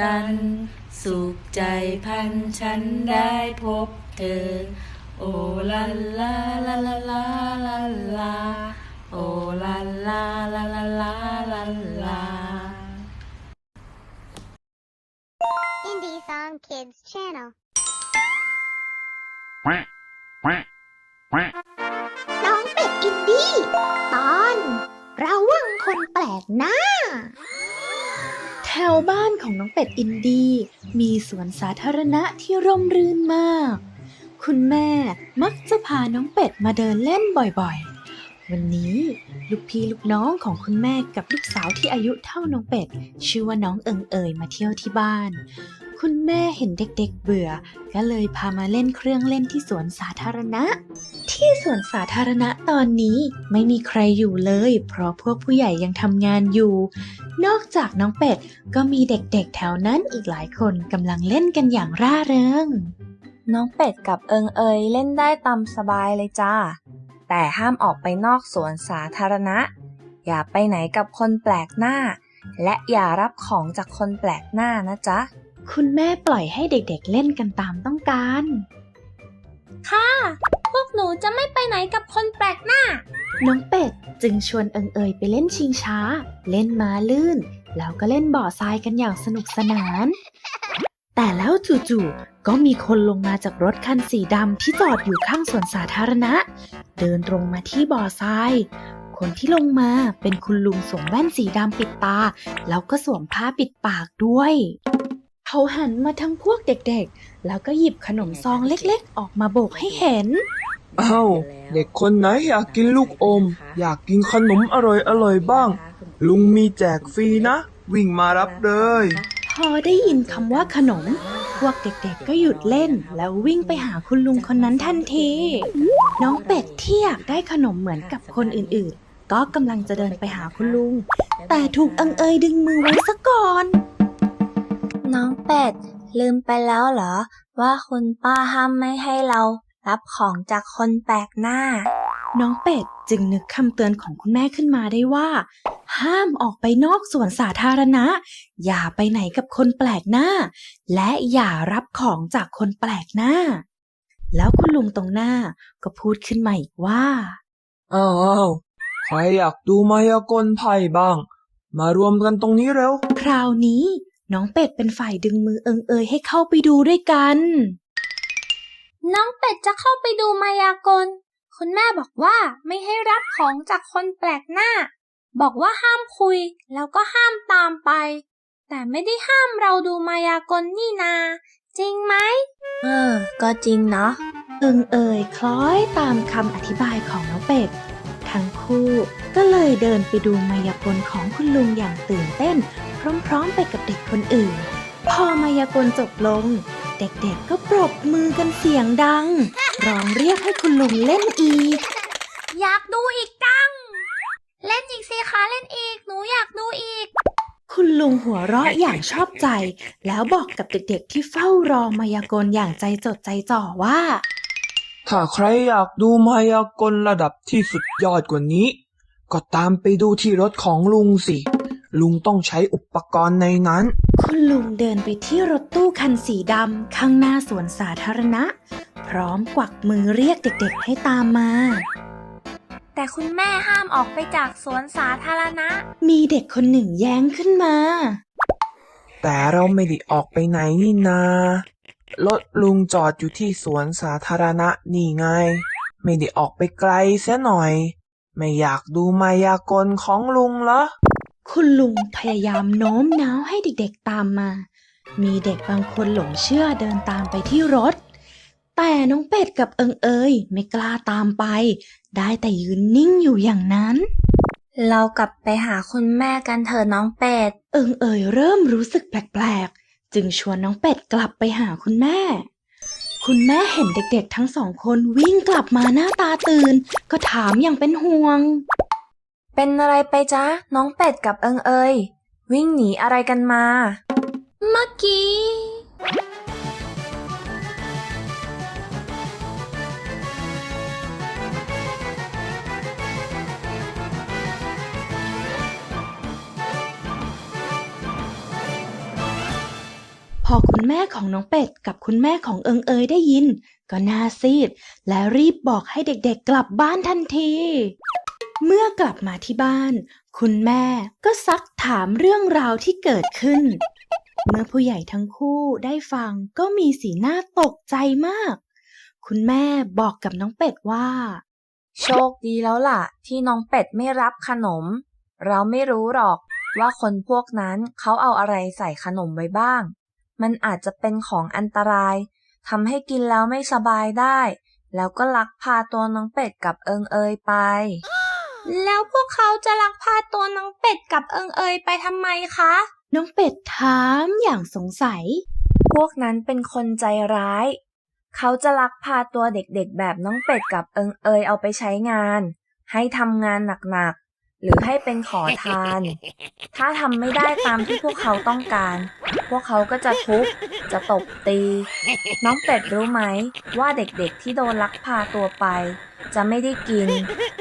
กัน สุขใจพันฉันได้พบเธอ โอลาลาลาลาลาลาลาโอลาลาลาลาลาลาลา Indie Song Kids Channel น้องเป็ดอินดี้ตอนระวังคนแปลกหน้า ถวบ้านของน้องเป็ดอินดี้มีสวนสาธารณะที่ร่มรื่นมาก คุณแม่มักจะพาน้องเป็ดมาเดินเล่นบ่อยๆ วันนี้ลูกพี่ลูกน้องของคุณแม่กับลูกสาวที่อายุเท่าน้องเป็ด ชื่อว่าน้องเอิงเอยมาเที่ยวที่บ้าน คุณแม่เห็นเด็กๆเบื่อ ก็เลยพามาเล่นเครื่องเล่นที่สวนสาธารณะ ที่สวนสาธารณะตอนนี้ไม่มีใครอยู่เลย เพราะพวกผู้ใหญ่ยังทำงานอยู่ นอกจากน้องเป็ดก็มีเด็กๆแถวนั้นอีกหลายคนกำลังเล่นกันอย่างร่าเริง น้องเป็ดกับเอิงเอยเล่นได้ตามสบายเลยจ้า แต่ห้ามออกไปนอกสวนสาธารณะ อย่าไปไหนกับคนแปลกหน้า และอย่ารับของจากคนแปลกหน้านะจ๊ะ คุณแม่ปล่อยให้เด็กๆเล่นกันตามต้องการ ค่ะ พวกหนูจะไม่ไปไหนกับคนแปลกหน้า น้องเป็ดจึงชวนเอิงเอยไปเล่นชิงช้า เล่นม้าลื่น แล้วก็เล่นบ่อทรายกันอย่างสนุกสนาน แต่แล้วจู่ๆ ก็มีคนลงมาจากรถคันสีดำที่จอดอยู่ข้างสวนสาธารณะ เดินตรงมาที่บ่อทรายคนที่ลงมาเป็นคุณลุงสวมแว่นสีดำปิดตา แล้วก็สวมผ้าปิดปากด้วย เขาหันมาทั้งพวกเด็กๆ แล้วก็หยิบขนมซองเล็กๆ ออกมาโบกให้เห็น อ้าวเด็กคนไหนอยากกินลูกอม อยากกินขนมอร่อยอร่อยๆบ้าง ลุงมีแจกฟรีนะ วิ่งมารับเลย พอได้ยินคำว่าขนม พวกเด็กๆ ก็หยุดเล่น แล้ววิ่งไปหาคุณลุงคนนั้นทันที น้องเป็ดที่อยากได้ขนมเหมือนกับคนอื่นๆ ก็กำลังจะเดินไปหาคุณลุง แต่ถูกเอิงเอยดึงมือไว้ซะก่อนน้อง เป็ด ลืมไปแล้วเหรอ ว่าคุณป้าห้ามไม่ให้เรา รับของจากคนแปลกหน้า น้องเป็ดจึงนึกคำเตือนของคุณแม่ขึ้นมาได้ว่า ห้ามออกไปนอกสวนสาธารณะ อย่าไปไหนกับคนแปลกหน้า และอย่ารับของจากคนแปลกหน้า แล้วคุณลุงตรงหน้าก็พูดขึ้นมาอีกว่าอ้าวอ้าวใครอยากดูมายากลไพ่บ้าง มารวมกันตรงนี้เร็ว คราวนี้ น้องเป็ดเป็นฝ่ายดึงมือเอิงเอยให้เข้าไปดูด้วยกัน น้องเป็ดจะเข้าไปดูมายากล คุณแม่บอกว่าไม่ให้รับของจากคนแปลกหน้า บอกว่าห้ามคุยแล้วก็ห้ามตามไป แต่ไม่ได้ห้ามเราดูมายากลนี่นา จริงไหม เออ ก็จริงเนาะเอิงเอยคล้อยตามคำอธิบายของน้องเป็ด ทั้งคู่ ก็เลยเดินไปดูมายากลของคุณลุงอย่างตื่นเต้น พร้อมๆไปกับเด็กคนอื่น พอมายากลจบลง เด็กๆก็ปรบมือกันเสียงดัง ร้องเรียกให้คุณลุงเล่นอีก อยากดูอีกจัง เล่นอีกสิคะเล่นอีก หนูอยากดูอีก คุณลุงหัวเราะอย่างชอบใจ แล้วบอกกับเด็กๆที่เฝ้ารอมายากลอย่างใจจดใจจ่อว่าถ้าใครอยากดูมายากลระดับที่สุดยอดกว่านี้ ก็ตามไปดูที่รถของลุงสิ ลุงต้องใช้อุปกรณ์ในนั้น คุณลุงเดินไปที่รถตู้คันสีดำข้างหน้าสวนสาธารณะ พร้อมกวักมือเรียกเด็กๆให้ตามมา แต่คุณแม่ห้ามออกไปจากสวนสาธารณะ มีเด็กคนหนึ่งแย้งขึ้นมา แต่เราไม่ได้ออกไปไหนนี่นารถลุงจอดอยู่ที่สวนสาธารณะนี่ไง ไม่ได้ออกไปไกลเสียหน่อย ไม่อยากดูมายากลของลุงเหรอ คุณลุงพยายามโน้มน้าวให้เด็กๆตามมา มีเด็กบางคนหลงเชื่อเดินตามไปที่รถ แต่น้องเป็ดกับเอิงเอยไม่กล้าตามไป ได้แต่ยืนนิ่งอยู่อย่างนั้น เรากลับไปหาคุณแม่กันเถอะน้องเป็ด เอิงเอยเริ่มรู้สึกแปลกๆ จึงชวนน้องเป็ดกลับไปหาคุณแม่ คุณแม่เห็นเด็กๆทั้งสองคนวิ่งกลับมาหน้าตาตื่น ก็ถามอย่างเป็นห่วง เป็นอะไรไปจ๊ะ น้องเป็ดกับเอิงเอย วิ่งหนีอะไรกันมา เมื่อกี้ อคุณแม่ของน้องเป็ดกับคุณแม่ของเอิงเอยได้ยิน ก็หน่าซีด และรีบบอกให้เด็กๆกลับบ้านทันที เมื่อกลับมาที่บ้าน คุณแม่ก็ซักถามเรื่องราวที่เกิดขึ้น เมื่อผู้ใหญ่ทั้งคู่ได้ฟังก็มีสีหน้าตกใจมาก คุณแม่บอกกับน้องเป็ดว่า โชคดีแล้วล่ะ ที่น้องเป็ดไม่รับขนม เราไม่รู้หรอกว่าคนพวกนั้นเขาเอาอะไรใส่ขนมไว้บ้าง มันอาจจะเป็นของอันตรายทำให้กินแล้วไม่สบายได้ แล้วก็ลักพาตัวน้องเป็ดกับเอิงเอยไป แล้วพวกเขาจะลักพาตัวน้องเป็ดกับเอิงเอยไปทำไมคะ น้องเป็ดถามอย่างสงสัย พวกนั้นเป็นคนใจร้าย เขาจะลักพาตัวเด็กๆ แบบน้องเป็ดกับเอิงเอยเอาไปใช้งาน ให้ทำงานหนักๆ หรือให้เป็นขอทาน ถ้าทำไม่ได้ตามที่พวกเขาต้องการ พวกเขาก็จะทุบ จะตบตี น้องเป็ดรู้ไหม ว่าเด็กๆที่โดนลักพาตัวไป จะไม่ได้กิน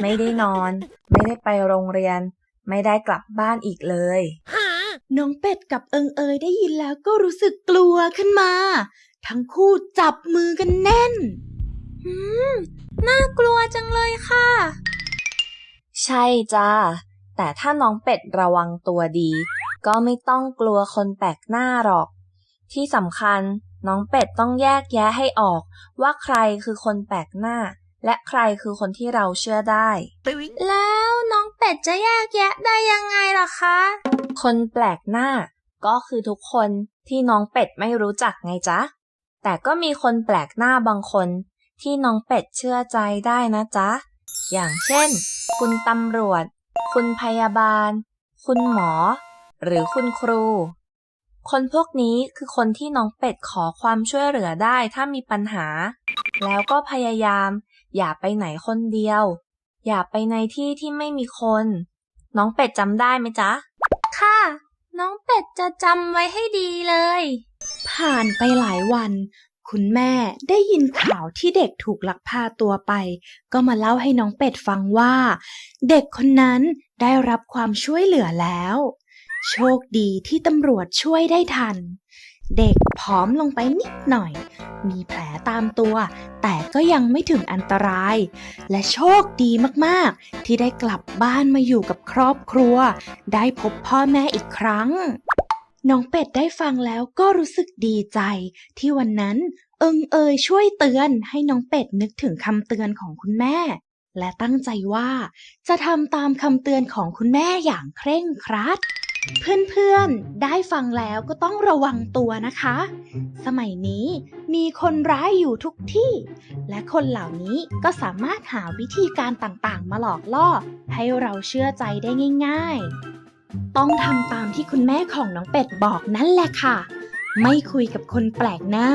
ไม่ได้นอน ไม่ได้ไปโรงเรียน ไม่ได้กลับบ้านอีกเลย น้องเป็ดกับเอิงเอยได้ยินแล้วก็รู้สึกกลัวขึ้นมา ทั้งคู่จับมือกันแน่น อืม น่ากลัวจังเลยค่ะ ใช่จ้า แต่ถ้าน้องเป็ดระวังตัวดี ก็ไม่ต้องกลัวคนแปลกหน้าหรอก ที่สำคัญน้องเป็ดต้องแยกแยะให้ออก ว่าใครคือคนแปลกหน้า และใครคือคนที่เราเชื่อได้ แล้วน้องเป็ดจะแยกแยะได้ยังไงล่ะคะ คนแปลกหน้า ก็คือทุกคนที่น้องเป็ดไม่รู้จักไงจ๊ะ แต่ก็มีคนแปลกหน้าบางคน ที่น้องเป็ดเชื่อใจได้นะจ๊ะ อย่างเช่น คุณตำรวจ คุณพยาบาล คุณหมอ หรือคุณครู คนพวกนี้คือคนที่น้องเป็ดขอความช่วยเหลือได้ถ้ามีปัญหา แล้วก็พยายาม อย่าไปไหนคนเดียว อย่าไปในที่ที่ไม่มีคน น้องเป็ดจำได้ไหมจ๊ะ ค่ะ น้องเป็ดจะจำไว้ให้ดีเลย ผ่านไปหลายวัน คุณแม่ได้ยินข่าวที่เด็กถูกลักพาตัวไป ก็มาเล่าให้น้องเป็ดฟังว่า เด็กคนนั้นได้รับความช่วยเหลือแล้ว โชคดีที่ตำรวจช่วยได้ทัน เด็กผอมลงไปนิดหน่อย มีแผลตามตัว แต่ก็ยังไม่ถึงอันตราย และโชคดีมากๆ ที่ได้กลับบ้านมาอยู่กับครอบครัว ได้พบพ่อแม่อีกครั้ง น้องเป็ดได้ฟังแล้วก็รู้สึกดีใจ ที่วันนั้นเอิงเอยช่วยเตือนให้น้องเป็ดนึกถึงคำเตือนของคุณแม่ และตั้งใจว่า จะทำตามคำเตือนของคุณแม่อย่างเคร่งครัด เพื่อนๆ ได้ฟังแล้วก็ต้องระวังตัวนะคะ สมัยนี้มีคนร้ายอยู่ทุกที่ และคนเหล่านี้ก็สามารถหาวิธีการต่างๆ มาหลอกล่อ ให้เราเชื่อใจได้ง่าย ๆ ต้องทำตามที่คุณแม่ของน้องเป็ดบอกนั่นแหละค่ะ ไม่คุยกับคนแปลกหน้า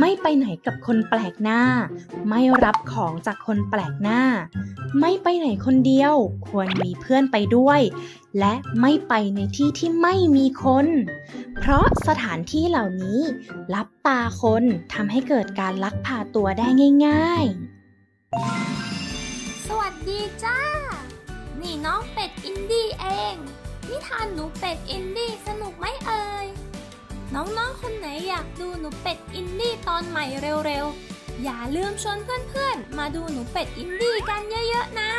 ไม่ไปไหนกับคนแปลกหน้า ไม่รับของจากคนแปลกหน้า ไม่ไปไหนคนเดียว ควรมีเพื่อนไปด้วย และไม่ไปในที่ที่ไม่มีคน เพราะสถานที่เหล่านี้ รับตาคนทำให้เกิดการลักพาตัวได้ง่าย ๆ สวัสดีจ้า นี่น้องเป็ดอินดี้เอง นิทานหนูเป็ดอินดี้สนุกไหมเอ่ย น้องๆ คนไหนอยากดูหนูเป็ดอินดี้ตอนใหม่เร็วๆ อย่าลืมชวนเพื่อนๆ มาดูหนูเป็ดอินดี้กันเยอะๆ นะ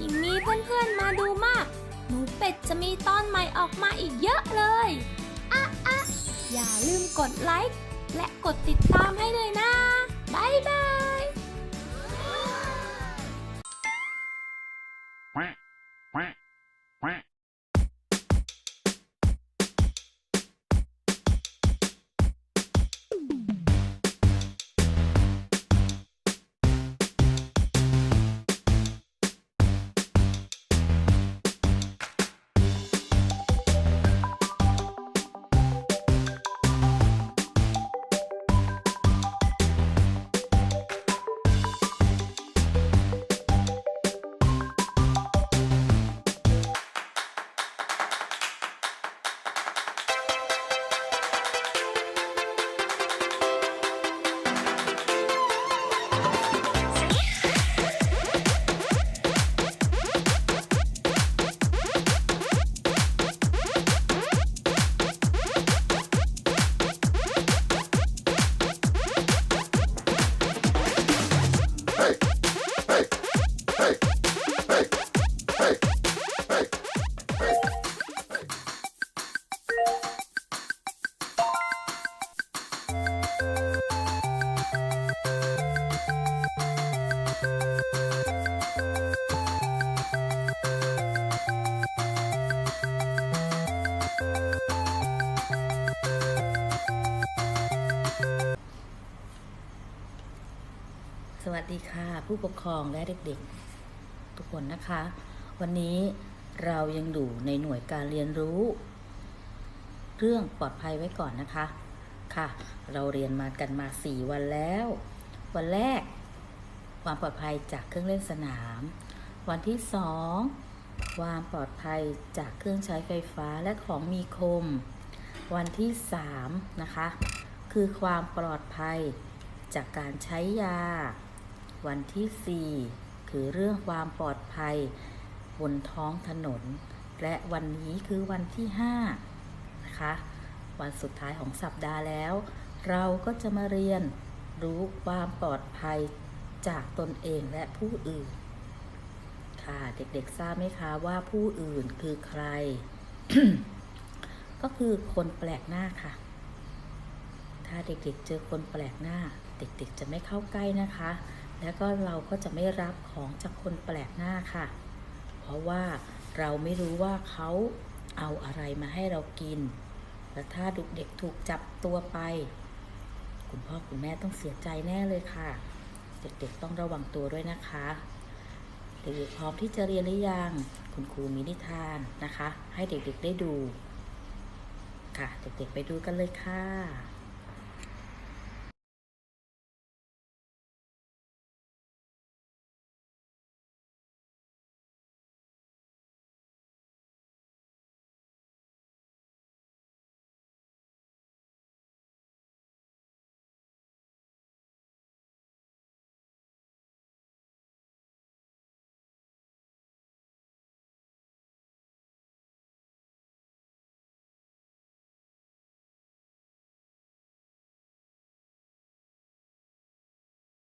ยิ่งมีเพื่อนๆ มาดูมาก หนูเป็ดจะมีตอนใหม่ออกมาอีกเยอะเลยอะอะอย่าลืมกดไลค์และกดติดตามให้ด้วยนะ บ๊ายบาย วัสดีค่ะ ผู้ปกครองและเด็กๆ ทุกคนนะคะ วันนี้เรายังอยู่ในหน่วยการเรียนรู้ เรื่องปลอดภัยไว้ก่อนนะคะค่ะ เราเรียนมากันมา 4 วันแล้ว วันแรก ความปลอดภัยจากเครื่องเล่นสนาม วันที่ 2 ความปลอดภัยจากเครื่องใช้ไฟฟ้าและของมีคม วันที่3นะคะคือความปลอดภัยจากการใช้ยา วันที่ 4 คือเรื่องความปลอดภัย บนท้องถนน และวันนี้คือวันที่ 5 นะคะ วันสุดท้ายของสัปดาห์แล้ว เราก็จะมาเรียนรู้ความปลอดภัยจากตนเองและผู้อื่น ค่ะ เด็กๆทราบไหมคะว่าผู้อื่นคือใคร ก็คือคนแปลกหน้าค่ะ ถ้าเด็กๆเจอคนแปลกหน้า เด็กๆจะไม่เข้าใกล้นะคะ แล้วก็เราก็จะไม่รับของจากคนแปลกหน้าค่ะ เพราะว่าเราไม่รู้ว่าเขาเอาอะไรมาให้เรากิน และถ้าเด็กๆถูกจับตัวไป คุณพ่อคุณแม่ต้องเสียใจแน่เลยค่ะ เด็กๆต้องระวังตัวด้วยนะคะเด็กๆพร้อมที่จะเรียนหรือยัง คุณครูมีนิทานนะคะ ให้เด็กๆได้ดู ค่ะ เด็กๆไปดูกันเลยค่ะ